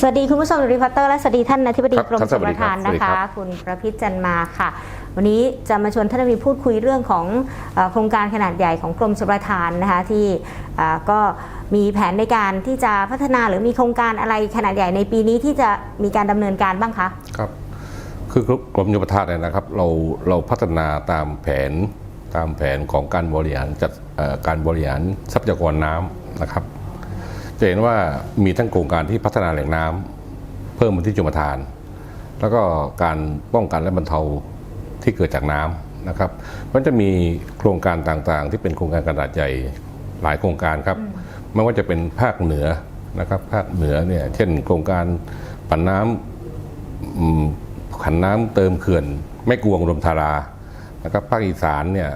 สวัสดีคุณผู้ชมรีพอร์เตอร์และสวัสดีท่านอธิบดีครับกรมท่านชสลวัปสดีระครัทาบนสวัสนะดีครัคะบคุณประพิษจันมาค่ะ วันนี้จะมาชวนท่านอธิบดีพูดคุยเรื่องของเอ่อโครงการขนาดใหญ่ของกรมชลประทานนะคะที่อ่าก็มีแผนในการที่จะพัฒนาหรือมีโครงการอะไรขนาดใหญ่ในปีนี้ที่จะมีการดำเนินการบ้างคะครับคือกรมโยธาเนี่ยนะครับเราเราพัฒนาตามแผนตามแผนของการบริหารจัดเอ่อการบริหารทรัพยากรน้ำนะครับ จะเห็นว่ามีทั้งโครงการที่พัฒนาแหล่งน้ำเพิ่มพื้นที่ชมทาน แล้วก็การป้องกันและบรรเทาที่เกิดจากน้ำนะครับมันจะมีโครงการต่างๆ ที่เป็นโครงการขนาดใหญ่หลายโครงการครับไม่ว่าจะเป็นภาคเหนือนะครับภาคเหนือเนี่ยเช่น โครงการปั่นน้ำอืมขันน้ำเติมเขื่อนแม่กวงรมธารานะครับภาคอีสานเนี่ย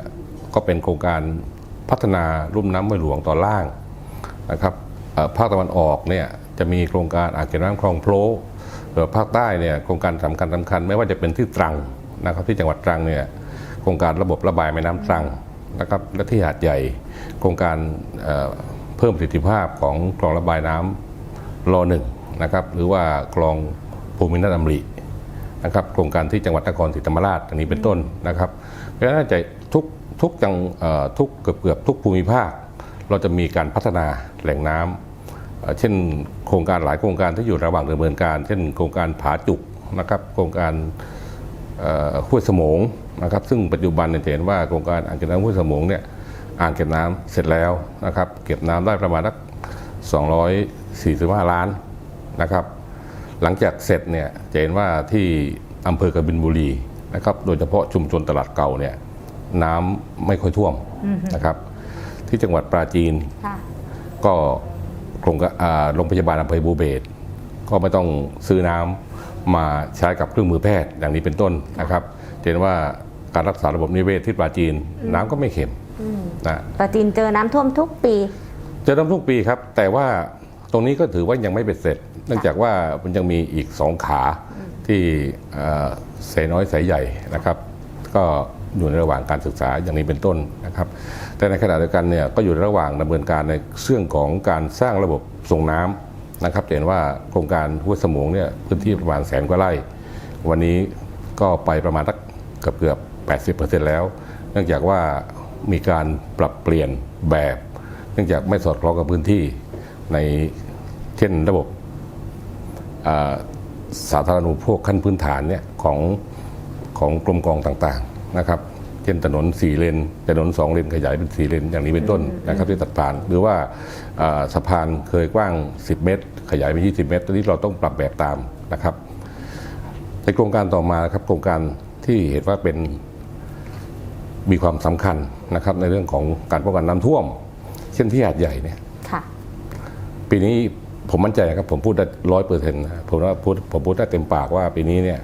ก็เป็นโครงการพัฒนารุ่มน้ำห้วยหลวงตอนล่างนะครับเอ่อ ภาคตะวันออกเนี่ยจะมีโครงการอ่างเก็บน้ำคลองโพลหรือภาคใต้เนี่ยโครงการสำคัญสำคัญไม่ว่าจะเป็นที่ตรังนะครับที่จังหวัดตรังเนี่ยโครงการระบบระบายแม่น้ำตรังนะครับและที่หาดใหญ่ โครงการเพิ่มประสิทธิภาพของคลองระบายน้ำรอหนึ่งนะครับหรือว่าคลองภูมินทดำรินะครับโครงการที่จังหวัดนครศรีธรรมราชอันนี้เป็นต้นนะครับเพราะฉะนั้นจะทุกทุกจังทุกเกือบเกือบทุกภูมิภาค เราจะมีการพัฒนาแหล่งน้ำเอ่อเช่น โครงการหลายโครงการที่อยู่ระหว่างดำเนินการ เช่น โครงการผาจุกนะครับ โครงการห้วยสมงนะครับ ซึ่งปัจจุบันเนี่ยจะเห็นว่าโครงการอ่างเก็บน้ำห้วยสมงเนี่ยอ่างเก็บน้ำเสร็จแล้วนะครับ เก็บน้ำได้ประมาณสัก245 ล้านนะครับ หลังจากเสร็จเนี่ยจะเห็นว่าที่อำเภอกบินบุรีนะครับ โดยเฉพาะชุมชนตลาดเก่าเนี่ยน้ำไม่ค่อยท่วมนะครับ ที่จังหวัดปราจีน ค่ะก็โรงอ่าโรงพยาบาลอำเภอบูเบศก็ไม่ต้องซื้อน้ำมาใช้กับเครื่องมือแพทย์อย่างนี้เป็นต้นนะครับจะเห็นว่าการรักษาระบบนิเวศที่ปราจีนน้ำก็ไม่เค็มนะปราจีนเจอน้ำท่วมทุกปี เจอน้ำทุกปีครับ แต่ว่าตรงนี้ก็ถือว่ายังไม่เป็นเสร็จ เนื่องจากว่ามันยังมีอีกสองขาที่เอ่อเสน้อยสายใหญ่นะครับ ก็ อยู่ในระหว่างการศึกษาอย่างนี้เป็นต้นนะครับ แต่ในขณะเดียวกันเนี่ยก็อยู่ในระหว่างดำเนินการในเรื่องของการสร้างระบบส่งน้ำนะครับเห็นว่าโครงการห้วยสมงเนี่ยพื้นที่ประมาณแสนกว่าไร่ วันนี้ก็ไปประมาณสักเกือบเกือบ80%แล้ว เนื่องจากว่ามีการปรับเปลี่ยนแบบ เนื่องจากไม่สอดคล้องกับพื้นที่ในเช่นระบบสาธารณูปโภคขั้นพื้นฐานเนี่ยของของกรมกองต่างๆ นะครับเช่นถนนสี่เลนถนนสองเลนขยายเป็นสี่เลน อย่างนี้เป็นต้นนะครับที่ตัดผ่าน หรือว่าอ่าสะพานเคยกว้าง 10 เมตร ขยายเป็น20 เมตรตอนนี้เราต้องปรับแบบตามนะครับในโครงการต่อมาครับโครงการที่เห็นว่าเป็นมีความสำคัญนะครับในเรื่องของการป้องกันน้ำท่วม เช่นที่หาดใหญ่เนี่ยค่ะปีนี้ผมมั่นใจนะครับผมพูดได้ร้อยเปอร์เซ็นต์ผมว่าพูดผมพูดได้เต็มปากว่าปีนี้เนี่ย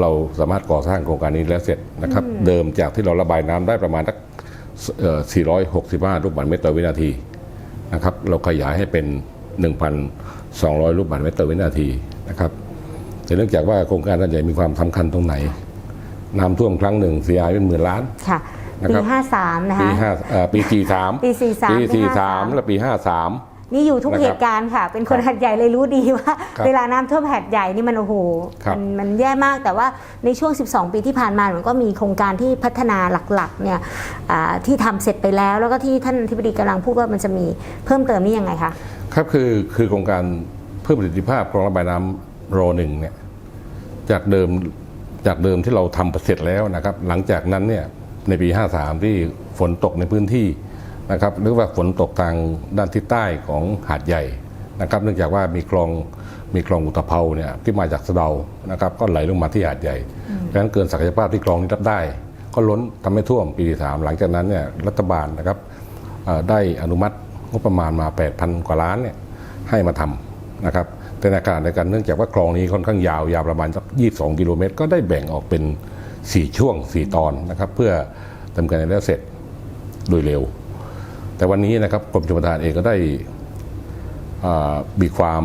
เราสามารถก่อสร้างโครงการนี้แล้วเสร็จนะครับ เดิมจากที่เราระบายน้ำได้ประมาณสักเอ่อ465 ลูกบาศก์เมตรต่อวินาทีนะครับ เราขยายให้เป็น 1,200 ลูกบาศก์เมตรต่อวินาทีนะครับแต่เนื่องจากว่าโครงการนั้นใหญ่มีความสำคัญตรงไหน น้ำท่วมครั้งหนึ่งเสียหายเป็นหมื่นล้านค่ะนะปีครับ53นะปีคะห้าเอ่อปีสี่สามปี43ปีปีสี่สาม53และปีห้าสาม นี่อยู่ทุกนะครับเหตุการณ์ค่ะ เป็นคนครับหัดใหญ่เลยรู้ดีว่าครับเวลาน้ำท่วมหัดใหญ่นี่มันโอ้โหครับมันมันแย่มากแต่ว่าในช่วง 12 ปีที่ผ่านมามันก็มีโครงการที่พัฒนาหลักๆเนี่ยอ่าที่ทำเสร็จไปแล้ว แล้วก็ที่ท่านทิบดีกำลังพูดว่ามันจะมีเพิ่มเติมนี่ยังไงคะครับคือคือโครงการเพิ่มประสิทธิภาพคลองระบายน้ำรอหนึ่งเนี่ยจากเดิมจากเดิมที่เราทำเสร็จแล้วนะครับ หลังจากนั้นเนี่ยในปี 53 ที่ฝนตกในพื้นที่ นะครับหรือว่าฝนตกทางด้านทิศใต้ของหาดใหญ่นะครับ เนื่องจากว่ามีคลองมีคลองอุตภเปาเนี่ยที่มาจากสะเดานะครับ ก็ไหลลงมาที่หาดใหญ่เพราะฉะนั้นเกินศักยภาพที่คลองนี้รับได้ ก็ล้นทำให้ท่วมปีที่สามหลังจากนั้นเนี่ยรัฐบาลนะครับเอ่อได้อนุมัติงบประมาณมา 8,000 กว่าล้านเนี่ยให้มาทำนะครับแต่ในขณะเดียวกันเนื่องจากว่าคลองนี้ค่อนข้างยาวยาวประมาณสัก22 กิโลเมตร ก็ได้แบ่งออกเป็น 4 ช่วง 4 ตอนนะครับ เพื่อทำการให้แล้วเสร็จโดยเร็ว แต่วันนี้นะครับกรมชลประทานเองก็ได้อ่ามีความ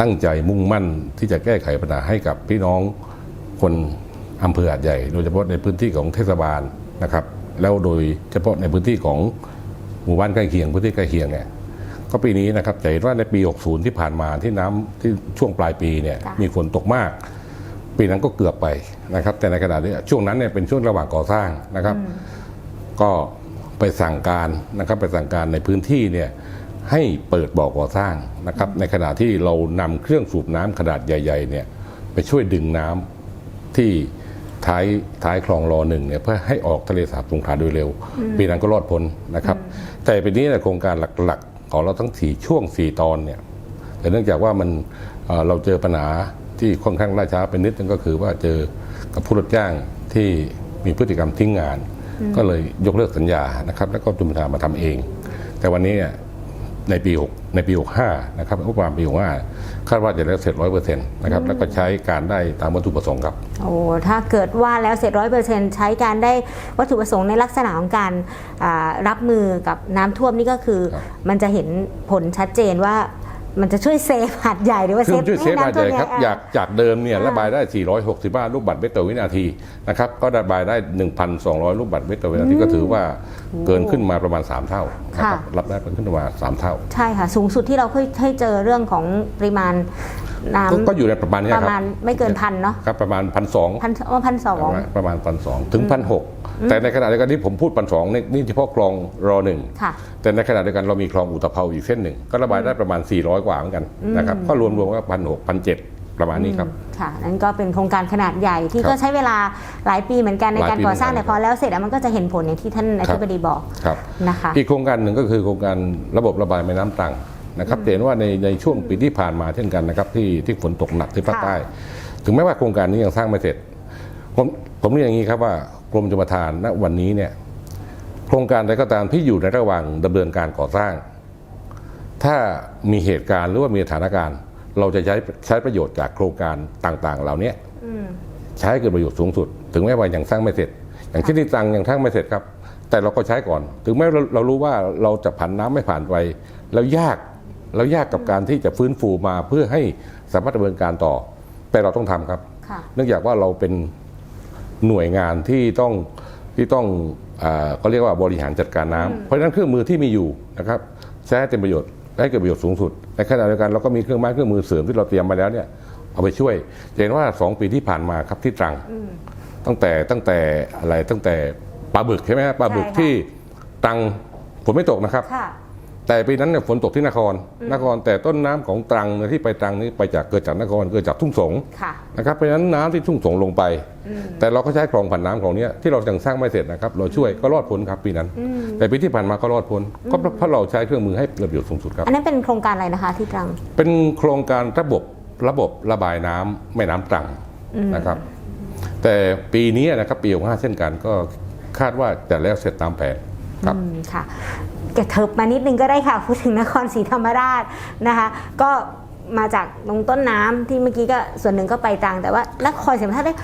ตั้งใจมุ่งมั่นที่จะแก้ไขปัญหาให้กับพี่น้องคนอำเภอหาดใหญ่ โดยเฉพาะในพื้นที่ของเทศบาลนะครับ แล้วโดยเฉพาะในพื้นที่ของหมู่บ้านใกล้เคียงพื้นที่ใกล้เคียงเนี่ยก็ปีนี้นะครับจะเห็นว่าในปี 60 ที่ผ่านมาที่น้ำที่ช่วงปลายปีเนี่ยค่ะมีฝนตกมาก ปีนั้นก็เกือบไปนะครับ แต่ในขณะนี้ช่วงนั้นเนี่ยเป็นช่วงระหว่างก่อสร้างนะครับ ก็ ไปสั่งการนะครับไปสั่งการในพื้นที่เนี่ยให้เปิดบ่อก่อสร้างนะครับในขณะที่เรานำเครื่องสูบน้ำขนาดใหญ่ๆเนี่ยไปช่วยดึงน้ำที่ท้ายท้ายคลองรอหนึ่งเนี่ยเพื่อให้ออกทะเลสาบสงขลาโดยเร็ว ปีนั้นก็รอดพ้นนะครับ แต่ปีนี้เนี่ยโครงการหลักๆ ของเราทั้งสี่ช่วงสี่ตอนเนี่ยแต่เนื่องจากว่ามันเอ่อเราเจอปัญหาที่ค่อนข้างล่าช้าไปนิดนึงก็คือว่าเจอกับผู้รับจ้างที่มีพฤติกรรมทิ้งงาน ก็เลยยกเลิกสัญญานะครับแล้วก็จุมทามาทำเอง แต่วันนี้เนี่ยในปี6ในปี 65 นะครับงบประมาณปี 65 คาดว่าจะแล้วเสร็จร้อยเปอร์เซ็นต์นะครับ แล้วก็ใช้การได้ตามวัตถุประสงค์ครับ โอ้ ถ้าเกิดว่าแล้วเสร็จร้อยเปอร์เซ็นใช้การได้วัตถุประสงค์ในลักษณะของการอ่ารับมือกับน้ำท่วมนี่ก็คือครับมันจะเห็นผลชัดเจนว่า มันจะช่วยเซฟหัดใหญ่หรือว่าเคเซรื่อฟงช่วยเซฟไม่รายน้ำท่ใหวมญ่ครับเนี่อยากจากเดิมเนี่ยอ่าระบายได้ 465 ลูกบาศก์เมตรต่อวินาทีนะครับก็ระบายได้ 1,200 ลูกบาศก์เมตรต่อวินาทีก็ถือว่าเกินขึ้นมาประมาณ 3 เท่านะครับรับได้เกินขึ้นมา 3 เท่า ใช่ค่ะ สูงสุดที่เราเคยให้เจอเรื่องของปริมาณ น้ก็ก็อยู่ในประมาณำเนี้ปยระครับมาณไม่เกินพันเนาะครับประมาณพันสองพันอ๋อพันสองประมาณพันสองถึงพันหกแต่ในขณะเดียวกันที่ผมพูดพันสองนี่เฉพาะคลองรอหนึ่งค่ะแต่ในขณะเดียวกันเรามีคลองอุตภเปาอีกเส้นหนึ่ง ก็ระบายได้ประมาณ 400 กว่าเหมือนกันนะครับก็รวมๆก็พันหกพันเจ็ดประมาณนี้ครับ ค่ะ นั่นก็เป็นโครงการขนาดใหญ่ที่ครับก็ใช้เวลาหลายปีเหมือนกันในหลายการปีก่อสร้างเหมืแต่อนกันพอแล้วเสร็จแล้วมันก็จะเห็นผลอย่างที่ท่านอธิบดีบอกครับนะคะ อีกโครงการหนึ่งก็คือโครงการระบบระบายแม่น้ำตรัง นะครับจะเห็นว่าในในช่วงปีที่ผ่านมาเช่นกันนะครับที่ที่ฝนตกหนักที่ภาคค่ะใต้ ถึงแม้ว่าโครงการนี้ยังสร้างไม่เสร็จ ผมผมเรียนอย่างนี้ครับว่ากรมชลประทานณวันนี้เนี่ยโครงการใดก็ตามที่อยู่ในระหว่างดำเนินการก่อสร้าง ถ้ามีเหตุการณ์หรือว่ามีสถานการณ์ เราจะใช้ใช้ประโยชน์จากโครงการต่างๆ เหล่านี้ใช้ให้เกิดประโยชน์สูงสุด ถึงแม้ว่ายังสร้างไม่เสร็จ อย่างเช่นที่ตรังยังสร้างไม่เสร็จครับ แต่เราก็ใช้ก่อน ถึงแม้เราเรารู้ว่าเราจะผ่านน้ำไม่ผ่านไป แล้วยาก แล้วยากกับการที่จะฟื้นฟูมาเพื่อให้สามารถดำเนินการต่อ แต่เราต้องทำครับค่ะเนื่องจากว่าเราเป็นหน่วยงานที่ต้องที่ต้องอาก็เรียกว่าบริหารจัดการน้ำเพราะฉะนั้นเครื่องมือที่มีอยู่นะครับใช้ให้เป็นประโยชน์ให้เกิดประโยชน์สูงสุด ในขณะเดียวกันเราก็มีเครื่องไม้เครื่องมือเสริมที่เราเตรียมมาแล้วเนี่ยเอาไปช่วยจะเห็นว่าสองปีที่ผ่านมาครับที่ตรัง ตั้งแต่ตั้งแต่อะไรตั้งแต่ปลาบึกใช่ไหมฮะปลาบึกใช่ค่ะที่ตรังฝนไม่ตกนะครับค่ะ แต่ปีนั้นเนี่ยฝนตกที่นครนครแต่ต้นน้ำของตรังเนี่ยที่ไปตรังนี่ไปจากเกิดจากนครเกิดจากทุ่งสงค่ะนะครับเพราะฉะนั้นน้ำที่ทุ่งสงลงไป แต่เราก็ใช้คลองผ่านน้ำของเนี้ยที่เรายังสร้างไม่เสร็จนะครับเราช่วยก็รอดพ้นครับปีนั้น แต่ปีที่ผ่านมาก็รอดพ้นก็เพราะเราใช้เครื่องมือให้ประโยชน์สูงสุดครับอันนั้นเป็นโครงการอะไรนะคะที่ตรัง เป็นโครงการระบบระบบระบายน้ำแม่น้ำตรังนะครับ แต่ปีนี้นะครับปี65เช่นกันก็คาดว่าจะแล้วเสร็จตามแผน ครับอืมค่ะกระเถิบมานิดนึงก็ได้ค่ะ พูดถึงนครศรีธรรมราชนะคะ ก็มาจากตรงต้นน้ำที่เมื่อกี้ก็ส่วนหนึ่งก็ไปตรังแต่ว่านครศรีธรรมราชได้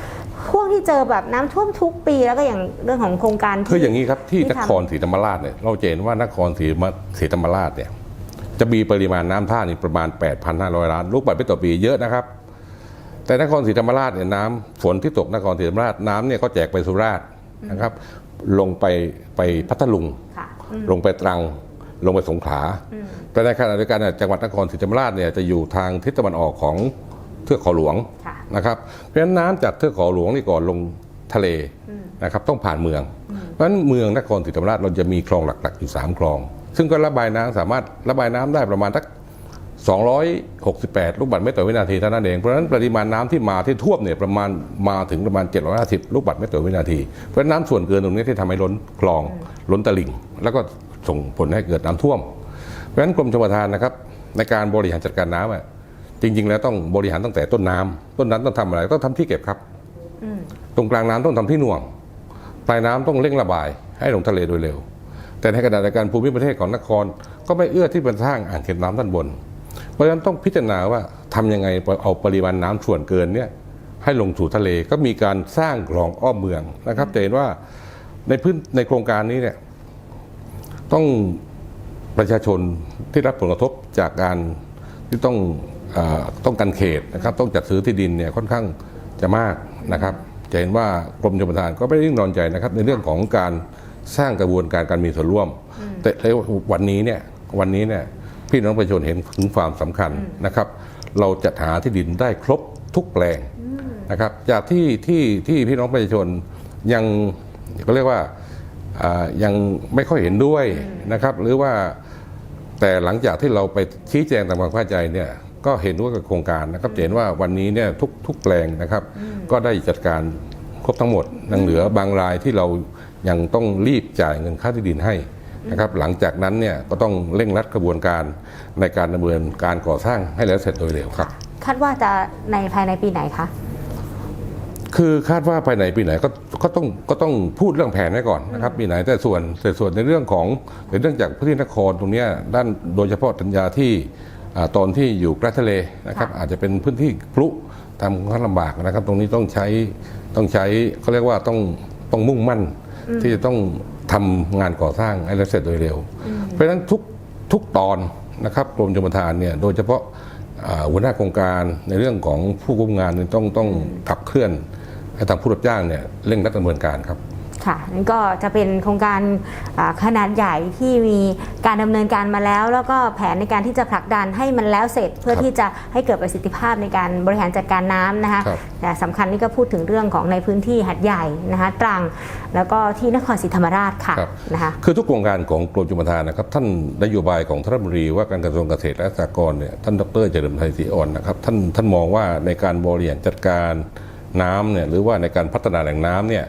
พวกที่เจอแบบน้ำท่วมทุกปีแล้วก็อย่างเรื่องของโครงการที่คืออย่างนี้ครับที่ที่นทำครศรีธรรมราชเนี่ยเราจะเห็นว่านครศรีมาศรีธรรมราชเนี่ยจะมีปริมาณน้ำท่านี่ประมาณ 8,500 ล้าน ลูกบาศก์เมตรต่อปีเยอะนะครับ แต่นครศรีธรรมราชเนี่ยน้ำฝนที่ตกนครศรีธรรมราชน้ำเนี่ยก็แจกไปสุราษฎร์นะครับ ลงไปไปพัทลุงค่ะลงไปตรัง ลงไปสงขลา แต่ในขณะเดียวกันเนี่ยจังหวัดนครศรีธรรมราชเนี่ยจะอยู่ทางทิศตะวันออกของเทือกเขาหลวงค่ะนะครับ เพราะฉะนั้นน้ำจากเทือกเขาหลวงนี่ก่อนลงทะเลนะครับต้องผ่านเมือง เพราะฉะนั้นเมืองนครศรีธรรมราชเราจะมีคลองหลักๆอยู่3คลอง ซึ่งก็ระบายน้ำสามารถระบายน้ำได้ประมาณสัก 268 ลูกบาศก์เมตรต่อวินาทีเท่านั้นเอง เพราะฉะนั้นปริมาณน้ำที่มาที่ท่วมเนี่ยประมาณมาถึงประมาณ 750 ลูกบาศก์เมตรต่อวินาที เพราะฉะนั้นน้ำส่วนเกินตรงนี้ที่ทำให้ล้นคลองล้นตลิ่ง แล้วก็ส่งผลให้เกิดน้ำท่วม เพราะฉะนั้นกรมชลประทานนะครับในการบริหารจัดการน้ำอะจริง ๆ แล้วต้องบริหารตั้งแต่ต้นน้ำต้นน้ำต้องทำอะไรต้องทำที่เก็บครับตรงกลางน้ำต้องทำที่หน่วงปลายน้ำต้องเร่งระบาย ให้ลงทะเลโดยเร็ว แต่ในขณะเดียวกันภูมิประเทศของนคร ก็ไม่เอื้อที่จะสร้างอ่างเก็บน้ำด้านบน เพราะฉะนั้นต้องพิจารณาว่าทำยังไงเอาปริมาณน้ำส่วนเกินเนี่ยให้ลงสู่ทะเลก็มีการสร้างคลองอ้อมเมืองนะครับจะเห็นว่าในพื้นในโครงการนี้เนี่ยต้องประชาชนที่รับผลกระทบจากการที่ต้องเออต้องการเขตนะครับ ต้องจัดซื้อที่ดินเนี่ยค่อนข้างจะมากนะครับจะเห็นว่ากรมชลประทานก็ไม่ได้นิ่งนอนใจนะครับ ในเรื่องของการสร้างกระบวนการการมีส่วนร่วม แต่ในวันนี้เนี่ยวันนี้เนี่ย พี่น้องประชาชนเห็นถึงความสำคัญนะครับ เราจัดหาที่ดินได้ครบทุกแปลงนะครับจากที่ที่ที่พี่น้องประชาชนยังก็เรียกว่าอ่ายังไม่ค่อยเห็นด้วยนะครับ หรือว่าแต่หลังจากที่เราไปชี้แจงตามความเข้าใจเนี่ยก็เห็นด้วยกับโครงการนะครับจะเห็นว่าวันนี้เนี่ยทุกทุกแปลงนะครับ ก็ได้จัดการครบทั้งหมดยังเหลือบางรายที่เรายังต้องรีบจ่ายเงินค่าที่ดินให้ นะครับหลังจากนั้นเนี่ยก็ต้องเร่งรัดกระบวนการในการดำเนินการก่อสร้างให้แล้วเสร็จโดยเร็วครับ คาดว่าจะในภายในปีไหนคะคือคาดว่าภายในปีไหนก็ก็ต้องก็ต้องพูดเรื่องแผนไว้ก่อนนะครับปีไหนแต่ส่วนแต่ส่วนในเรื่องของในเรื่องจากพื้นที่นครตรงเนี้ยด้านโดยเฉพาะสัญญาที่อ่าตอนที่อยู่ใกล้ทะเลนะครับอาจจะเป็นพื้นที่พลุทำค่อนข้างลำบากนะครับ ตรงนี้ต้องใช้ต้องใช้เขาเรียกว่าต้องต้องมุ่งมั่นที่จะต้อง ทำงานก่อสร้างให้แล้วเสร็จโดยเร็ว เพราะฉะนั้นทุกทุกตอนนะครับกรมชลประทานเนี่ยโดยเฉพาะอ่าหัวหน้าโครงการในเรื่องของผู้ควบคุมงานเนี่ยต้องต้องขับเคลื่อนให้ทางผู้รับจ้างเนี่ยเร่งรัดดำเนินการครับ ค่ะนั่นก็จะเป็นโครงการอ่าขนาดใหญ่ที่มีการดำเนินการมาแล้ว แล้วก็แผนในการที่จะผลักดันให้มันแล้วเสร็จเพื่อครับที่จะให้เกิดประสิทธิภาพในการบริหารจัดการน้ำนะคะครับแต่สำคัญนี่ก็พูดถึงเรื่องของในพื้นที่หัดใหญ่นะคะตรังแล้วก็ที่นครศรีธรรมราชค่ะครับนะคะคือทุกโครงการของกรมชลประทานนะครับท่านนโยบายของท่านรัฐมนตรีว่าการกระทรวงเกษตรและสหกรณ์เนี่ยท่านดรเจริญไทยศรีอ่อนนะครับท่านท่านมองว่าในการบริหารจัดการน้ำเนี่ยหรือว่าในการพัฒนาแหล่งน้ำเนี่ย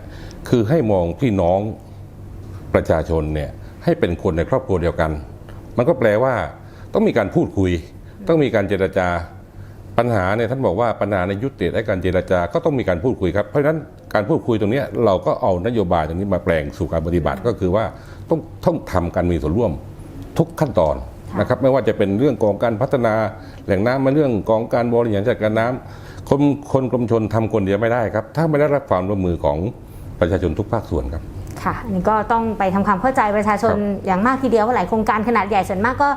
คือให้มองพี่น้องประชาชนเนี่ยให้เป็นคนในครอบครัวเดียวกัน มันก็แปลว่าต้องมีการพูดคุย ต้องมีการเจรจาปัญหาเนี่ยท่านบอกว่าปัญหาในยุติและการเจรจาก็ต้องมีการพูดคุยครับเพราะฉะนั้นการพูดคุยตรงนี้เราก็เอานโยบายตรงนี้มาแปลงสู่การปฏิบัติก็คือว่าต้องต้องทำการมีส่วนร่วมทุกขั้นตอนนะครับไม่ว่าจะเป็นเรื่องของการพัฒนาแหล่งน้ำมาเรื่องของการบริหารจัดการน้ำคนคนกรมชนทำคนเดียวไม่ได้ครับ ถ้าไม่ได้รับความร่วมมือของ ประชาชนทุกภาคส่วนครับค่ะอันนี่ก็ต้องไปทำความเข้าใจประชาชนครับอย่างมากทีเดียวว่าหลายโครงการขนาดใหญ่ส่วนมากก็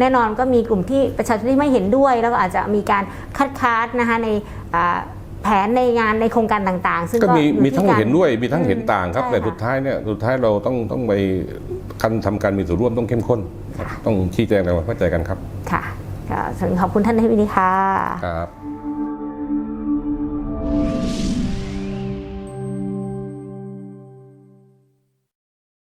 แน่นอนก็มีกลุ่มที่ประชาชนที่ไม่เห็นด้วย แล้วก็อาจจะมีการคัดค้านนะคะในอ่าแผนในงานในโครงการต่างๆ ซึ่งก็ก็มีอยู่มีทั้งที่การเห็นด้วยมีทั้งเห็นต่างครับใช่แต่ค่ะสุดท้ายเนี่ยสุดท้ายเราต้องต้องไปการทำการมีส่วนร่วมต้องเข้มข้น ต้องชี้แจงและเข้าใจกันครับ ค่ะก็ถึงขอบคุณท่านในวินีค่ะครับ